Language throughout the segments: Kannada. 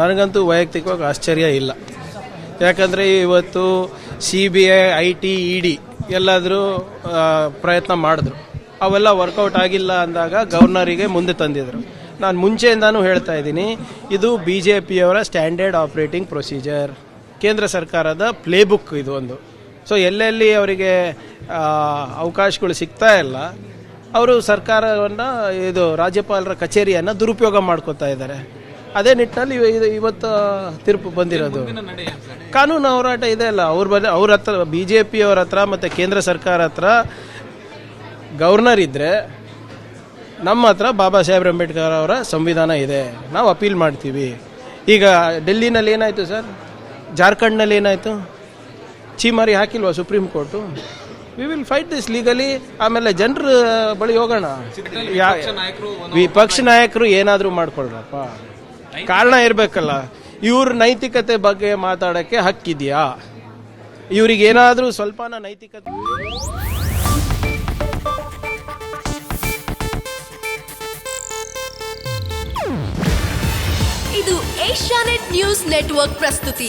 ನನಗಂತೂ ವೈಯಕ್ತಿಕವಾಗಿ ಆಶ್ಚರ್ಯ ಇಲ್ಲ. ಯಾಕಂದರೆ ಇವತ್ತು C B I I T, E D ಎಲ್ಲಾದರೂ ಪ್ರಯತ್ನ ಮಾಡಿದ್ರು. ಅವೆಲ್ಲ ವರ್ಕೌಟ್ ಆಗಿಲ್ಲ ಅಂದಾಗ ಗವರ್ನರಿಗೆ ಮುಂದೆ ತಂದಿದ್ರು. ನಾನು ಮುಂಚೆಯಿಂದಾನು ಹೇಳ್ತಾ ಇದ್ದೀನಿ, ಇದು ಬಿ ಜೆ ಪಿಯವರ ಸ್ಟ್ಯಾಂಡರ್ಡ್ ಆಪರೇಟಿಂಗ್ ಪ್ರೊಸೀಜರ್ ಕೇಂದ್ರ ಸರ್ಕಾರದ ಪ್ಲೇಬುಕ್ ಇದು ಒಂದು. ಸೊ ಎಲ್ಲೆಲ್ಲಿ ಅವರಿಗೆ ಅವಕಾಶಗಳು ಸಿಗ್ತಾ ಇಲ್ಲ, ಅವರು ಸರ್ಕಾರವನ್ನು ಇದು ರಾಜ್ಯಪಾಲರ ಕಚೇರಿಯನ್ನು ದುರುಪಯೋಗ ಮಾಡ್ಕೋತಾ ಇದ್ದಾರೆ. ಅದೇ ನಿಟ್ಟಿನಲ್ಲಿ ಇವತ್ತು ತೀರ್ಪು ಬಂದಿರೋದು. ಕಾನೂನು ಹೋರಾಟ ಇದೆ ಅಲ್ಲ. ಅವ್ರ ಬರ ಅವ್ರ ಹತ್ರ ಬಿ ಜೆ ಪಿಯವ್ರ ಹತ್ರ ಮತ್ತು ಕೇಂದ್ರ ಸರ್ಕಾರ ಹತ್ರ ಗವರ್ನರ್ ಇದ್ದರೆ ನಮ್ಮ ಹತ್ರ ಬಾಬಾ ಸಾಹೇಬ್ ಅಂಬೇಡ್ಕರ್ ಅವರ ಸಂವಿಧಾನ ಇದೆ. ನಾವು ಅಪೀಲ್ ಮಾಡ್ತೀವಿ. ಈಗ ಡೆಲ್ಲಿನಲ್ಲಿ ಏನಾಯಿತು ಸರ್? ಜಾರ್ಖಂಡ್ನಲ್ಲಿ ಏನಾಯಿತು? ಚೀಮಾರಿ ಹಾಕಿಲ್ವಾ supreme court? We will fight this legally ಆಮೇಲೆ ಜನರ ಬಳಿ ಹೋಗೋಣ. ವಿಪಕ್ಷ ನಾಯಕರು ಏನಾದರೂ ಮಾಡ್ಕೊಳ್ರಪ್ಪ. ಕಾರಣ ಇರಬೇಕಲ್ಲ. ಇವ್ರ ನೈತಿಕತೆ ಬಗ್ಗೆ ಮಾತಾಡೋಕ್ಕೆ ಹಕ್ಕಿದೆಯಾ ಇವ್ರಿಗೆ ಏನಾದರೂ ಸ್ವಲ್ಪನ ನೈತಿಕತೆ ಇದು ಏಷ್ಯಾನೆಟ್ ನ್ಯೂಸ್ ನೆಟ್ವರ್ಕ್ ಪ್ರಸ್ತುತಿ.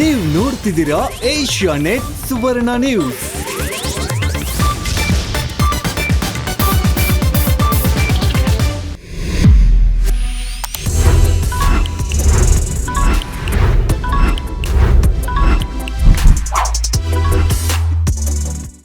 ನೀವು ನೋಡ್ತಿದ್ದೀರಾ ಏಷ್ಯಾ ನೆಟ್ ಸುವರ್ಣ ನ್ಯೂಸ್.